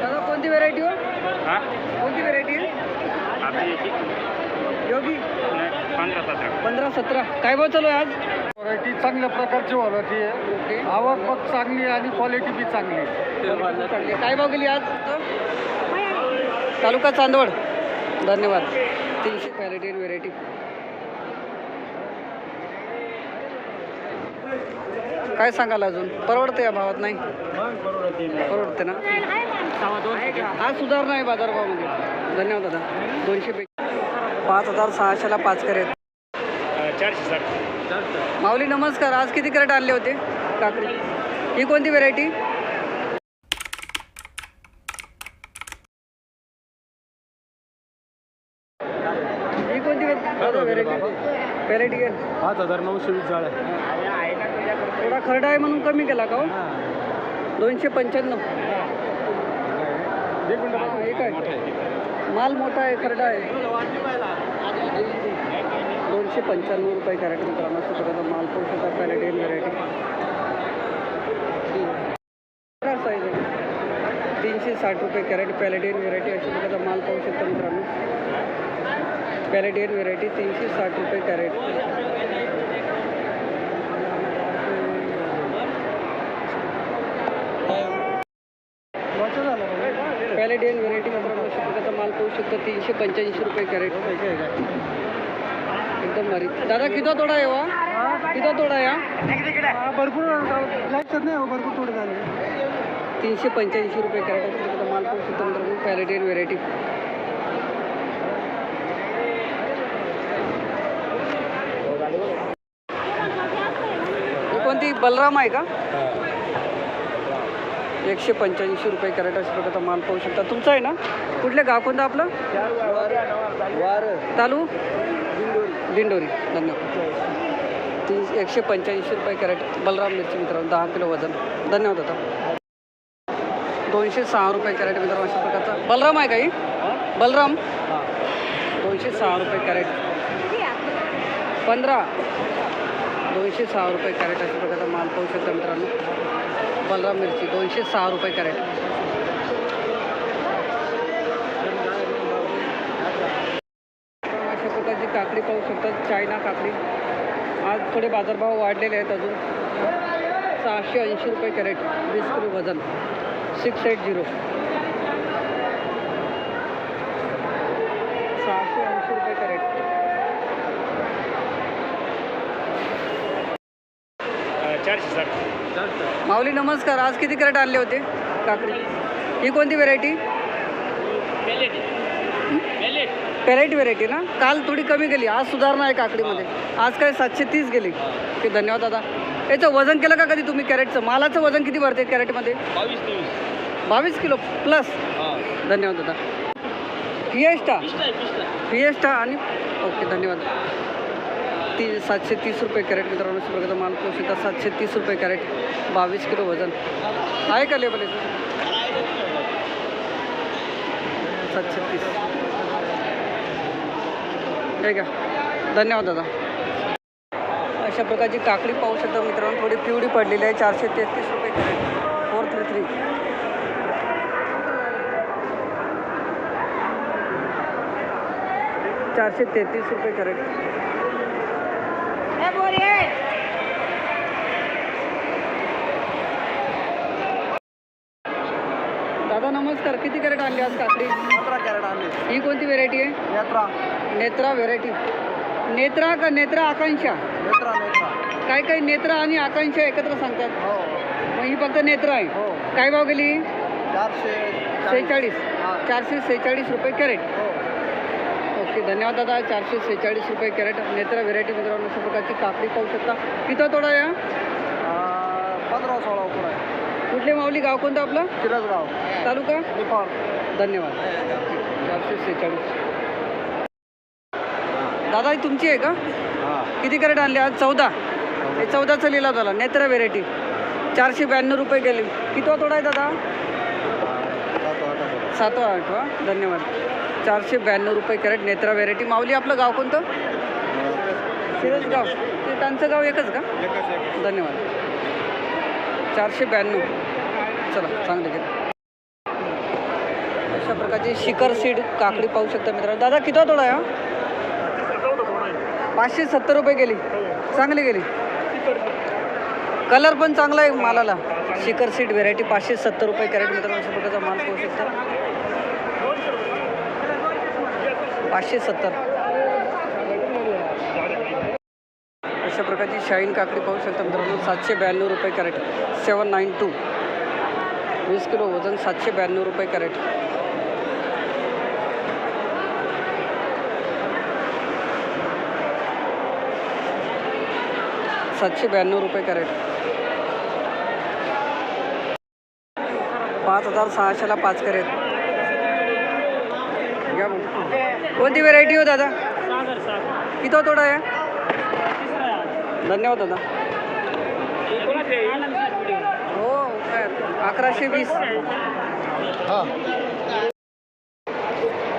दादा कोणती व्हेरायटी हो? हा? कोणती व्हेरायटी योगी? पंधरा सतरा. पंधरा सतरा. काय भाव चालू आहे आज? व्हरायटी चांगल्या प्रकारची व्हरायटी आहे. आवक पण चांगली आहे आणि क्वालिटी बी चांगली आहे. चांगली आहे. काय भाव गेली आज? तालुका चांदवड. धन्यवाद. तीनशे क्वालिटी व्हेरायटी काय सांगाल अजून? परवडते या भावात नाही? परवडते ना? आज सुधारणा आहे बाजारभावामध्ये. धन्यवाद दादा. दोनशे पैकी. पाच हजार सहाशेला पाच साठ माऊली नमस्कार. आज किती कॅरेट आणले होते? काकडी. ही कोणती व्हेरायटी ही कोणती व्हेरायटी व्हेरायटी पाच हजार नऊशे वीस झाड थोडा खरडा आहे म्हणून कमी केला का हो? दोनशे पंच्याण्णव. हा, एक आहे. माल मोठा आहे खरडा आहे. दोनशे पंच्याण्णव रुपये कॅरेट मित्रांनो अशा प्रकारचा माल पाहू शकता पॅलेटियन व्हेरायटी साईज आहे. तीनशे साठ रुपये कॅरेट पॅलेटियन व्हेरायटी अशा प्रकारचा माल पाहू शकता मित्रांनो. पॅलेटियन व्हेरायटी तीनशे साठ रुपये कॅरेट पॅलेडियन व्हेरायटी मित्रांनो अशा प्रकारचा माल पाहू शकतो तीनशे पंच्याऐंशी रुपये कॅरेट. एकदम भारी. दादा किती तोडा आहे वा किती तोडा या भरपूर नाही भरपूर तोडे झाले तीनशे पंच्याऐंशी रुपये कॅरेट अशा माल पण शकतो मित्रांनो पॅलेडियन व्हेरायटी कोणती? बलराम आहे का? एकशे पंच्याऐंशी रुपये कॅरेट अशा प्रकारचा माल पाहू शकता. तुमचं आहे ना? कुठलं गाव कोणतं आपलं? तालू? दिंडोरी. धन्यवाद. तीन एकशे पंच्याऐंशी रुपये कॅरेट बलराम मिरची मित्रांनो दहा किलो वजन. धन्यवाद दादा. दोनशे सहा रुपये कॅरेट मित्रांनो अशा प्रकारचा. बलराम आहे काही बलराम? दोनशे सहा रुपये कॅरेट. पंधरा. दोनशे सहा रुपये कॅरेट अशा प्रकारचा माल पाहू शकता मित्रांनो. बलराम मिरची दोनशे सहा रुपये कॅरेट. अशा प्रकारची काकडी पाहू शकतात चायना काकडी. आज थोडे बाजारभाव वाढलेले आहेत अजून. सहाशे ऐंशी रुपये कॅरेट वीस किलो वजन. सिक्स एट झिरो सहाशे ऐंशी रुपये कॅरेट. चारशे साठ माऊली नमस्कार. आज किती कॅरेट आणले होते? काकडी. ही कोणती व्हेरायटी पॅलेट व्हेरायटी ना? काल थोडी कमी गेली आज सुधारणा आहे काकडीमध्ये. आज काय सातशे तीस गेली. ओके धन्यवाद दादा. याचं वजन केलं का कधी तुम्ही कॅरेटचं? मालाचं वजन किती भरते कॅरेटमध्ये? बावीस तेवीस. बावीस किलो प्लस? धन्यवाद दादा. फिएस्टा फिएस्टा आणि ओके धन्यवाद. ती सातशे तीस रुपये कॅरेट मित्रांनो अशा माल पोहोच सातशे तीस रुपये कॅरेट बावीस किलो वजन. आहे का लेबल सातशे तीस. ठीक आहे धन्यवाद दादा. अशा प्रकारची काकडी पाहू शकता मित्रांनो थोडी पिवळी पडलेली आहे चारशे तेहतीस रुपये कॅरेट. फोर थ्री थ्री चारशे तेहतीस रुपये कॅरेट. दादा नमस्कार किती कॅरेट आणली आज काकडी? पंधरा कॅरेट आणले. ही कोणती व्हेरायटी आहे? यात्रा नेत्रा व्हेरायटी नेत्रा का नेत्रा आकांक्षा? नेत्रा नेत्रा. काय काय नेत्रा आणि आकांक्षा एकत्र सांगतात? हो. मग ही फक्त नेत्रा आहे. हो. काय भाव गेली? चारशे सेहेचाळीस. चारशे सेहेचाळीस रुपये कॅरेट. हो. ओके धन्यवाद दादा. चारशे सेहेचाळीस रुपये कॅरेट. नेत्रा व्हेरायटी मित्रांनो अशा प्रकारची काकडी पाहू शकता. किती तोडा या पंधरा सोळा उपर आहे. कुठले माऊली गाव कोणतं आपलं? शिरसगाव तालुका? निफाड. धन्यवाद. चारशे सेहेचाळीस. दादा ही तुमची आहे का? हां. किती कॅरेट आणले आज? चौदा. हे चौदाचा लिहिला झाला. नेत्रा व्हेरायटी. चारशे ब्याण्णव रुपये गेले. किती तोडा आहे दादा? सातवा आठवा. धन्यवाद. चारशे ब्याण्णव रुपये कॅरेट नेत्रा व्हेरायटी. माऊली आपलं गाव कोणतं? शिरसगाव ते त्यांचं गाव एकच का? धन्यवाद. चारशे ब्याण्णव. चला चांगले घेत अशा प्रकारची शिखर सीड काकडी पाहू शकता मित्रांनो. दादा किती थोडा आहे पाचशे सत्तर रुपये गेली. चांगली गेली. कलर पण चांगला आहे मालाला. शिखर सीट व्हेरायटी पाचशे सत्तर रुपये कॅरेट मित्रांनो अशा प्रकारचा माल पाहू शकता. पाचशे सत्तर. अशा प्रकारची शाईन काकडी पाहू शकता मित्रांनो सातशे ब्याण्णव रुपये कॅरेट सेवन नाईन टू. वीस किलो वजन सातशे ब्याण्णव रुपये कॅरेट. सातशे ब्याण्णव रुपये कॅरेट. पाच हजार सहाशेला पाच कॅरेट. घ्या मग. कोणती व्हेरायटी हो दादा? किती हो आहे धन्यवाद दादा. अकराशे वीस.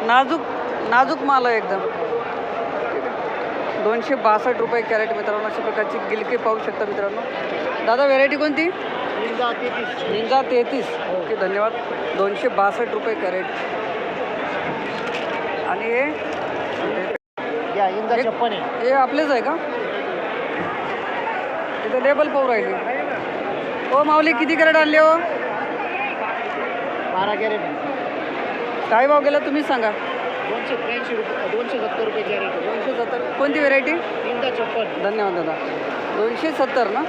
नाजूक नाजूक माल आहे एकदम. दोनशे बासष्ट रुपये कॅरेट मित्रांनो अशा प्रकारची गिलके पाहू शकता मित्रांनो. दादा व्हेरायटी कोणती? निंजा तेहतीस. ओके धन्यवाद. दोनशे बासष्ट रुपये कॅरेट. आणि हे? हे आपलेच आहे का? इथे लेबल पाहू राहिली. हो माऊली किती कॅरेट आणले हो? बारा कॅरेट काय भाव गेला तुम्हीच सांगा. दोनशे त्र्याऐंशी रुपये दोनशे सत्तर रुपये कॅरेट दोनशे सत्तर. कोणती व्हेरायटी? इंदा छप्पन धन्यवाद दादा. दोनशे सत्तर ना?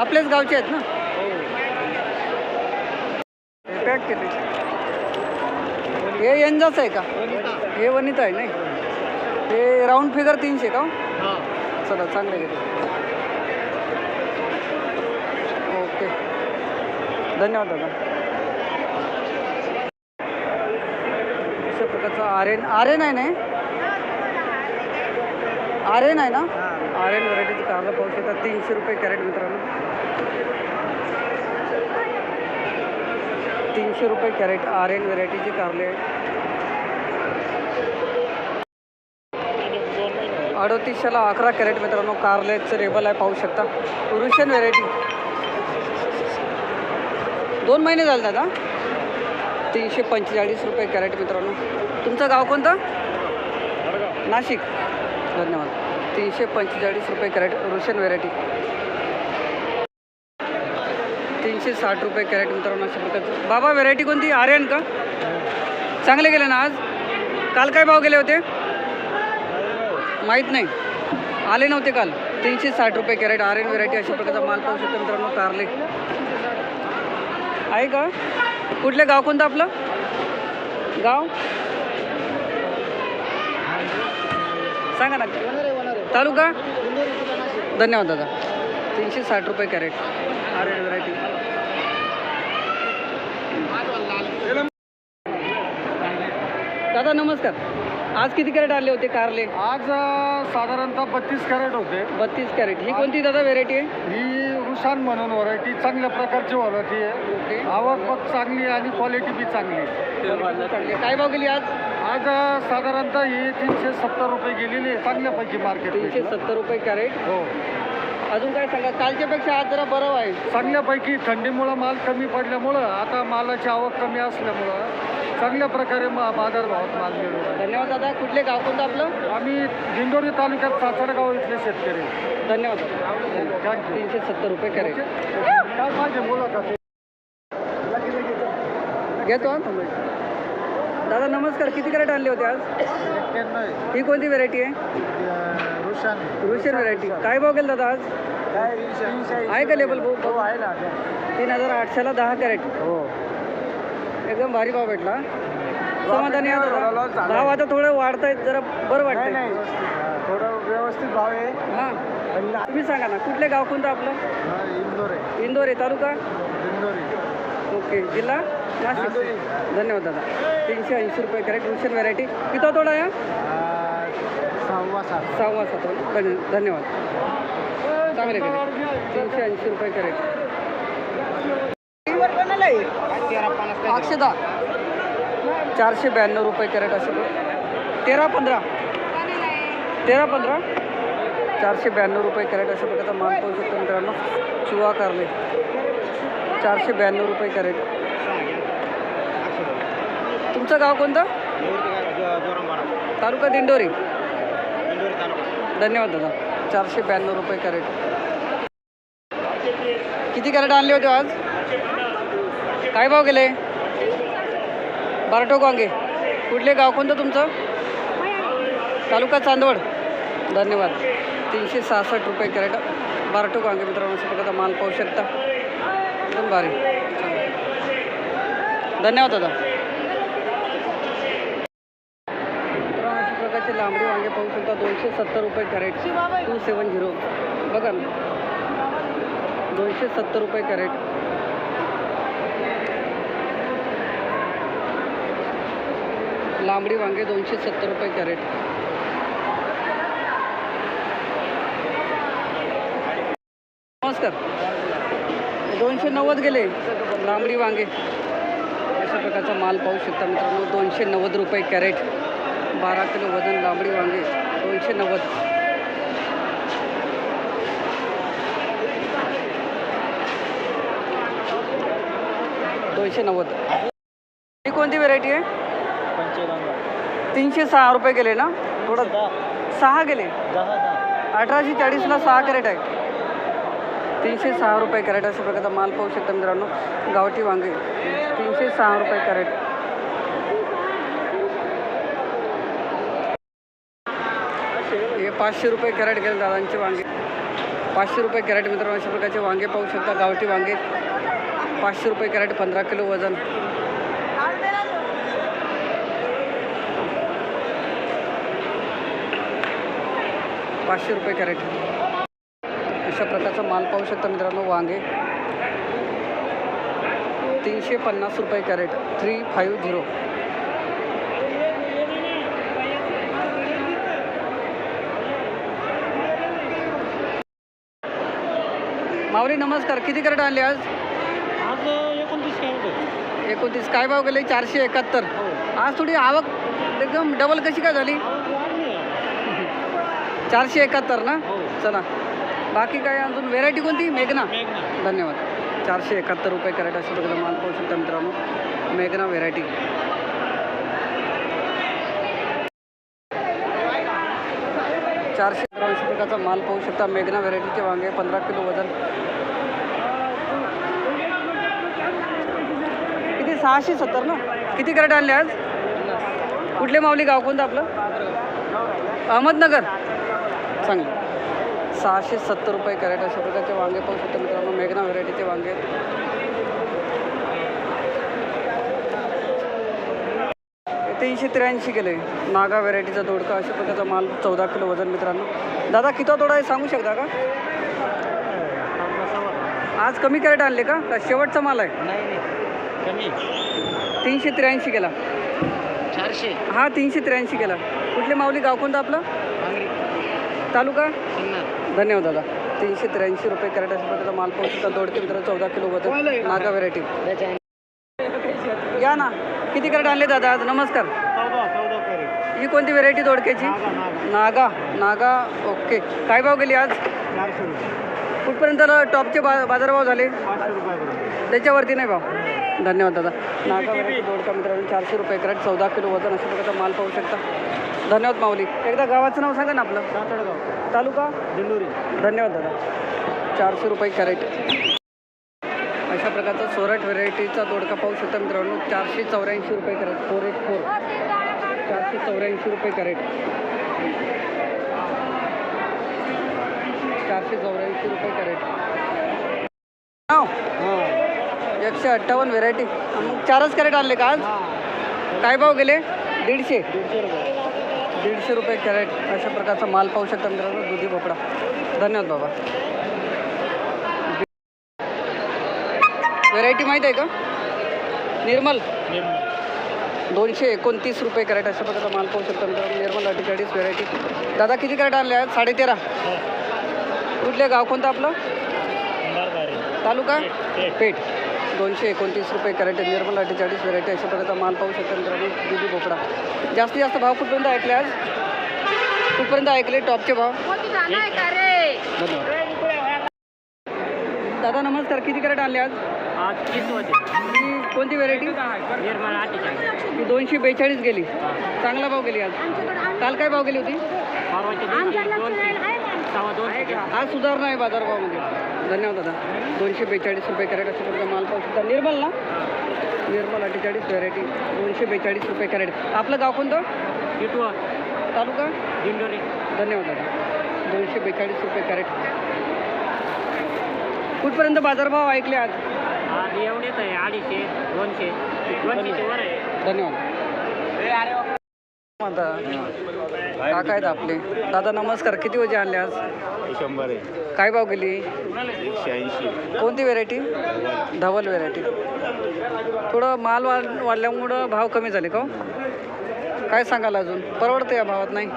आपलेच गावचे आहेत ना? हे पॅक केले. हे यंजाच आहे का? हे वनिता आहे नाही? हे राऊंड फिगर तीनशे का हो? हां. चला चांगले गेले ओके धन्यवाद दादा. अशा प्रकारचं आर्यन आर्यन आहे नाही आर्यन आहे ना? आर्यन व्हरायटीचं कारला पाहू शकता. तीनशे रुपये कॅरेट मित्रांनो. तीनशे रुपये कॅरेट आर्यन व्हरायटीचे कारले. अडोतीसशेला अकरा कॅरेट मित्रांनो कारलेचं रेबल आहे पाहू शकता. Russian variety. दोन महिने झाले दादा. तीनशे पंचेचाळीस रुपये कॅरेट मित्रांनो. तुमचं गाव कोणतं? नाशिक. धन्यवाद. तीनशे पंचेचाळीस रुपये कॅरेट रुशन व्हेरायटी. तीनशे साठ रुपये कॅरेट मित्रांनो अशा प्रकारचं. बाबा व्हेरायटी कोणती? आर्यन का? चांगले गेले ना आज? काल काय भाव गेले होते? माहीत नाही. आले नव्हते काल. तीनशे साठ रुपये कॅरेट आर्यन व्हेरायटी अशा प्रकारचा माल पाहू शकतो मित्रांनो कारले. आहे का? कुठले गाव कोणतं आपलं? गाव? सांगा ना. तालुका? धन्यवाद दादा. तीनशे साठ रुपये कॅरेट. R variety. दादा नमस्कार. आज किती कॅरेट आले होते कारले? आज साधारणतः बत्तीस कॅरेट होते. बत्तीस कॅरेट. ही कोणती दादा व्हेरायटी आहे? ही रुशान म्हणून व्हरायटी चांगल्या प्रकारची व्हरायटी आहे. आवक पण चांगली आहे आणि क्वालिटी बी चांगली. काय भाव गेली आज? आज अं, साधारणतः ही तीनशे सत्तर रुपये गेलेली आहे चांगल्यापैकी मार्केट तीनशे सत्तर रुपये कॅरेट हो. अजून काय सांगा? कालच्या पेक्षा आज जरा बरं आहे चांगल्यापैकी थंडीमुळं माल कमी पडल्यामुळं आता मालाची आवक कमी असल्यामुळं चांगल्या प्रकारे मा बाजारभावात माल मिळू राहिला. धन्यवाद दादा. कुठले गाव कोणतं आपलं? आम्ही दिंडोरी तालुक्यात सासरगाव इथले शेतकरी. धन्यवाद. तीनशे सत्तर रुपये कॅरेट. काय पाहिजे बोला का ते घेतो. दादा नमस्कार. किती कॅरेट आणले होते आज? ही कोणती व्हेरायटी आहे? रुशान. व्हेरायटी काय भाव गेला दादा आज? आहे का लेबल भाऊ? हो आहे ना. तीन हजार आठशेला दहा कॅरेट. हो. एकदम भारी भाव भेटला. समाधानी भाव आता थोडं वाढतायत जरा बरं वाटतंय. थोडं व्यवस्थित भाव आहे. हां. तुम्ही सांगा ना कुठले गाव कोणतं आपलं? हा, इंदोर आहे. इंदोर आहे तालुका? इंदोरी ओके जिल्हा? नाशिक. धन्यवाद दादा. तीनशे ऐंशी रुपये कॅरेट रुशियन व्हरायटी किती तोडा या? सहावा सात. सहावा सातवा धन्य धन्यवाद. चांगले कॅरेट. तीनशे ऐंशी रुपये कॅरेट. अक्षदा. चारशे ब्याण्णव रुपये कॅरेट असे तेरा पंधरा. तेरा पंधरा? चारशे ब्याण्णव रुपये कॅरेट अशा प्रकारचा माल पाहू शकतो मित्रांनो. चुवा कारले. चारशे ब्याण्णव रुपये कॅरेट. तुमचं गाव कोणतं? तालुका दिंडोरी. धन्यवाद दादा. चारशे ब्याण्णव रुपये कॅरेट. किती कॅरेट आणले होते आज? काय भाव गेले? बारटो वांगे. कुठले गाव कोणतं तुमचं? तालुका चांदवड. धन्यवाद. तीनशे सहासष्ट रुपये कॅरेट. बारटोक वांगे मित्रांनो असं प्रकारचा माल पाहू शकता. एकदम भारी. धन्यवाद दादा. मित्रांनो अशा प्रकारचे लांबडी वांगे पाहू शकता. दोनशे सत्तर रुपये कॅरेट. To seven zero. बघा ना. दोनशे सत्तर रुपये कॅरेट. लांबडी वांगे दोनशे सत्तर रुपये कॅरेट नमस्कार दोनशे नव्वद गेले. लांबडी वांगे. अशा प्रकारचा माल पाहू शकता मित्रांनो. दोनशे नव्वद रुपये कॅरेट. बारा किलो वजन लांबडी वांगे. दोनशे नव्वद. दोनशे नव्वद. ही कोणती व्हेरायटी आहे? तीनशे सहा रुपये गेले ना? थोडं सहा. गेले? अठराशे चाळीसला सहा कॅरेट आहे. तीनशे सहा रुपये कॅरेट अशा प्रकारचा माल पाहू शकता मित्रांनो. गावठी वांगे. तीनशे सहा रुपये कॅरेट. हे पाचशे रुपये कॅरेट गेले दादांचे वांगे. पाचशे रुपये कॅरेट मित्रांनो अशा प्रकारचे वांगे पाहू शकता. गावठी वांगे. पाचशे रुपये कॅरेट पंधरा किलो वजन. पाचशे रुपये कॅरेट. अशा प्रकारचा माल पाहू शकता मित्रांनो वांगे. तीनशे पन्नास रुपये crate three five zero Mauli नमस्कार. किती कॅरेट आणले आज? आज एकोणतीस कॅरेट एकोणतीस. काय भाव गेले? चारशे एकाहत्तर. आज थोडी आवक एकदम डबल कशी काय झाली? चारशे एकाहत्तर ना? चला. बाकी काय अजून व्हेरायटी कोणती? मेघना. धन्यवाद. चारशे एकाहत्तर रुपये कॅरेट अशा प्रकारचा माल पाहू शकता मित्रांनो. मेघना व्हेरायटी चारशे अशा प्रकारचा माल पाहू शकता. मेघना व्हेरायटीचे वांगे पंधरा किलो वजन. किती? सहाशे सत्तर ना? किती कॅरेट आणले आज? कुठले माऊली गाव कोणतं आपलं? अहमदनगर. चांगलं. सहाशे सत्तर रुपये कॅरेट अशा प्रकारचे वांगे पाहू शकता मित्रांनो. मेघना व्हेरायटीचे वांगे. तीनशे त्र्याऐंशी केले. नागा व्हेरायटीचा दोडका अशा प्रकारचा माल चौदा किलो वजन मित्रांनो. दादा किती तोडा आहे सांगू शकता का? आज कमी कॅरेट आणले का? का शेवटचा माल आहे? नाही कमी. तीनशे त्र्याऐंशी केला. चारशे. हा तीनशे त्र्याऐंशी केला. कुठले माऊली? गाव कोणतं आपलं? तालुका? धन्यवाद दादा. तीनशे त्र्याऐंशी रुपये कॅरेट अशा माल पाहू दोड दोडके मित्र चौदा किलो वजन नागा व्हेरायटी या ना. किती कॅरेट आणले दादा आज? नमस्कार. ही कोणती व्हेरायटी दोडक्याची? नागा. नागा ओके. काय भाव गेली आज? कुठपर्यंत टॉपचे बा बाजारभाव झाले? त्याच्यावरती नाही भाव. धन्यवाद दादा. नागा व्हेरायटी दोडका मित्रांनो चारशे रुपये कॅरेट चौदा किलो वजन अशा प्रकारचा माल पाहू शकता. धन्यवाद माऊली. एकदा गावाचं नाव सांगा ना आपलं. सातडगाव. तालुका? दिंडोरी. धन्यवाद दादा. चारशे रुपये कॅरेट. अशा प्रकारचा सोरट व्हेरायटीचा दोडका पाहू शकता मित्रांनो. चारशे चौऱ्याऐंशी रुपये कॅरेट. Four eight four. चारशे चौऱ्याऐंशी रुपये कॅरेट. चारशे चौऱ्याऐंशी रुपये कॅरेट. नाव? एकशे अठ्ठावन्न व्हेरायटी. मग चारच कॅरेट आणले का आज? काय भाव गेले? दीडशे. दीडशे रुपये. दीडशे रुपये कॅरेट अशा प्रकारचा माल पाहू शकता मित्रांनो दुधी भोपळा. धन्यवाद बाबा. व्हेरायटी माहीत आहे का? निर्मल. दोनशे एकोणतीस रुपये कॅरेट अशा प्रकारचा माल पाहू शकता मित्रांनो निर्मल अठ्ठेचाळीस व्हेरायटी दादा किती कॅरेट आणले आहेत साडेतेरा. कुठले गाव कोणतं आपलं? तालुका? पेठ. दोनशे एकोणतीस रुपये कॅरेट निर्मल अठ्ठेचाळीस व्हेरायटी अशा प्रकारचा माल पाहू शकता मित्रांनो दुधी भोपळा. जास्तीत जास्त भाव कुठपर्यंत ऐकले आज? कुठपर्यंत ऐकले टॉपचे भाव? धन्यवाद दादा नमस्कार किती कॅरेट आणले आज? कोणती व्हेरायटी दोनशे बेचाळीस गेली. चांगला भाव गेली आज. काल काय भाव गेली होती? आज सुधारणा आहे बाजारभावामध्ये. धन्यवाद दादा. दोनशे बेचाळीस रुपये कॅरेट अशा प्रकारचा माल पाहू शकता. निर्मल ना निर्मल अठ्ठेचाळीस व्हेरायटी. दोनशे बेचाळीस रुपये कॅरेट. आपलं गाव कोणतं? किटवा तालुका? दिंडोरी. धन्यवाद दादा. दोनशे बेचाळीस रुपये कॅरेट. कुठपर्यंत बाजारभाव ऐकले आज? एवढेच आहे अडीचशे दोनशे दोनशेचे वर आहे. धन्यवाद. काका आहेत आपले. दादा नमस्कार. किती वजे आणले आज? शंभर आहे. काय भाव गेली? एकशे ऐंशी. कोणती व्हेरायटी? धवल व्हेरायटी. थोडं माल वाढ वाढल्यामुळं भाव कमी झाले का हो? काय सांगाल अजून? परवडते या भावात नाही?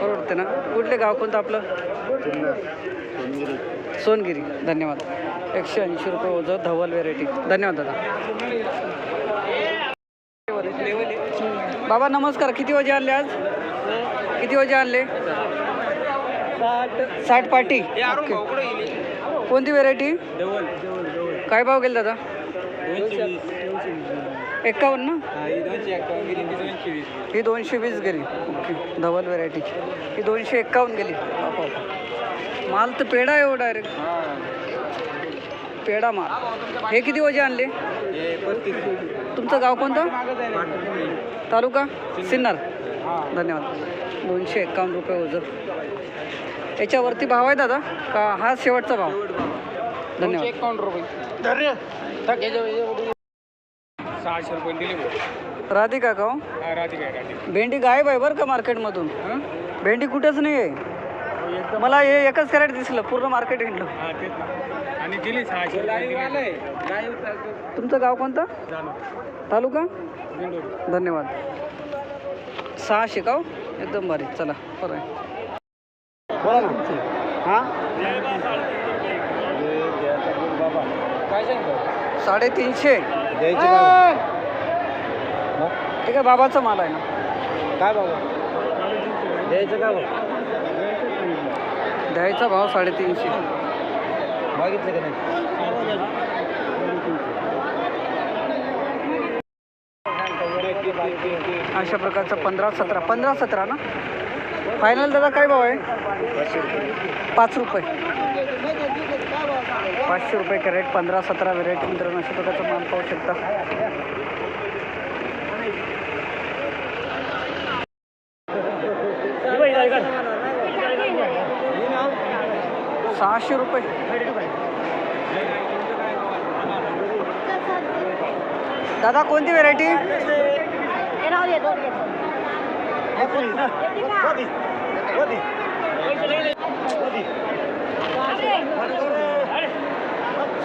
परवडते ना? कुठले गाव कोणतं आपलं? सोनगिरी. धन्यवाद. एकशे ऐंशी रुपये ओझं धवल व्हेरायटी. धन्यवाद दादा. बाबा नमस्कार. किती वाजे आणले आज? किती वाजे आणले? साठ पाटी. कोणती व्हेरायटी काय भाव गेले दादा? एकावन्न ना? ही दोनशे वीस गेली. ओके धवल व्हेरायटीची ही दोनशे एक्कावन्न गेली. माल तर पेढा आहे हो डायरेक्ट पेढा माल. हे किती वजे आणले? तुमचं गाव कोणतं? तालुका? सिन्नर. धन्यवाद. दोनशे एक्कावन्न रुपये ओझं. याच्यावरती भाव आहे दादा? का हा शेवटचा भाव? धन्यवाद. एकावन्न रुपये. सहाशे रुपये दिले राधिका का हो? भेंडी गायब आहे बरं का मार्केटमधून? भेंडी कुठेच नाही आहे मला हे एकच कॅरेट दिसलं पूर्ण मार्केट हिंडलं हा तेच ना. आणि दिली सहाशे रुपये तुमचं गाव कोणतं? तालुका? धन्यवाद. सहाशे का हो? एकदम भारी. चला बरं. आहे हां? काय सांगतो? साडेतीनशे. ठीक आहे बाबाचा माल आहे ना? काय बाबा? द्यायचं का द्यायचा भाव साडेतीनशे. मागितलं का नाही? अशा प्रकारचा पंधरा सतरा पंधरा सतरा ना? फायनल दादा काय भाव आहे? पाच रुपये. पाचशे रुपये कॅरेट पंधरा सतरा व्हेरायटी मित्रांनो अशा प्रकारचा माल पाहू शकता. सहाशे रुपये. दादा कोणती व्हेरायटी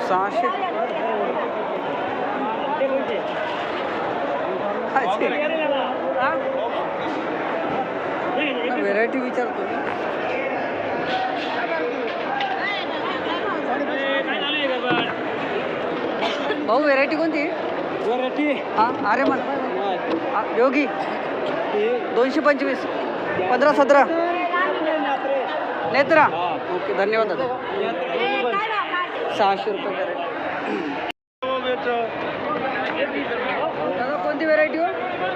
सहाशे. व्हेरायटी विचारतो भाऊ व्हेरायटी कोणती? हां अरे मन योगी. दोनशे पंचवीस. पंधरा सतरा. नेत्रा. ओके धन्यवाद दादा. सहाशे रुपये दादा कोणती व्हेरायटी हो?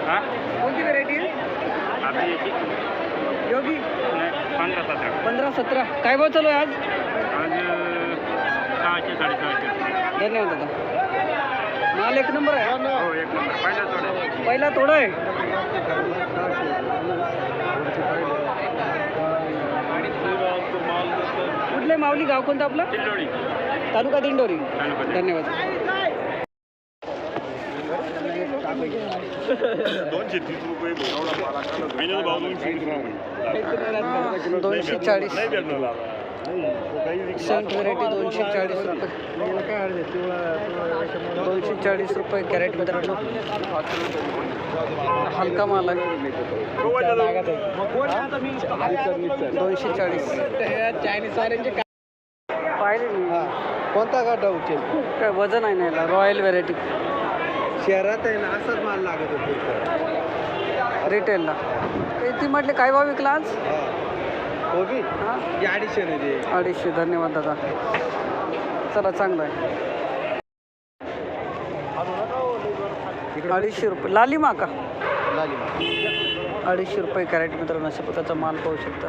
हां? कोणती व्हेरायटी योगी. पंधरा सतरा. पंधरा सतरा. काय भाव चालू आहे आज? आज सहाशे साडेसहाशे. धन्यवाद दादा. माल एक नंबर आहे. हो एक नंबर पहिला थोडं पहिला तोडा आहे. कुठले माऊली गाव कोणतं आपलं? चिल्लोडी तालुका दिंडोरी. तालुका धन्यवाद. दोनशे तीस रुपये भाव दोनशे वीस रुपये दोनशे चाळीस. नाही भेटणार. सेंट व्हेरायटी दोनशे चाळीस रुपये. दोनशे चाळीस रुपये कॅरेट मित्रांनो. हलका माल आहे. दोनशे चाळीस. पाहिले मी. कोणता गाठा उचल? काय वजन आहे ना याला? रॉयल व्हेरायटी शहरात आहे ना असाच माल लागत होते. रिटेलला ते ती म्हटले काय भाव विकला आज? कोबी हां? अडीचशे अडीचशे धन्यवाद दादा. चला चांगलं आहे. अडीचशे रुपये. लाली माका. अडीचशे रुपये कॅरेट मित्रांनो अशा प्रकारचा माल पाहू शकता.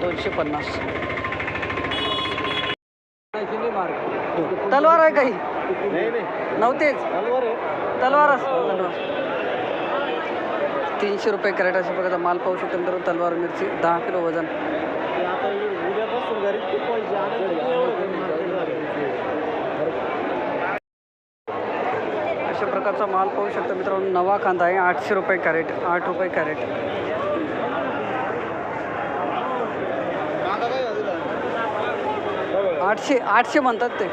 दोनशे पन्नास. तलवार आहे काही? नव्हतेच. तलवार तलवार तीनशे रुपये कॅरेट अशा प्रकारचा माल पाहू शकतो मित्रांनो तलवार मिरची दहा किलो वजन. अशा प्रकारचा माल पाहू शकतो मित्रांनो नवा कांदा आहे आठशे रुपये कॅरेट आठ रुपये कॅरेट. आठशे आठशे म्हणतात ते.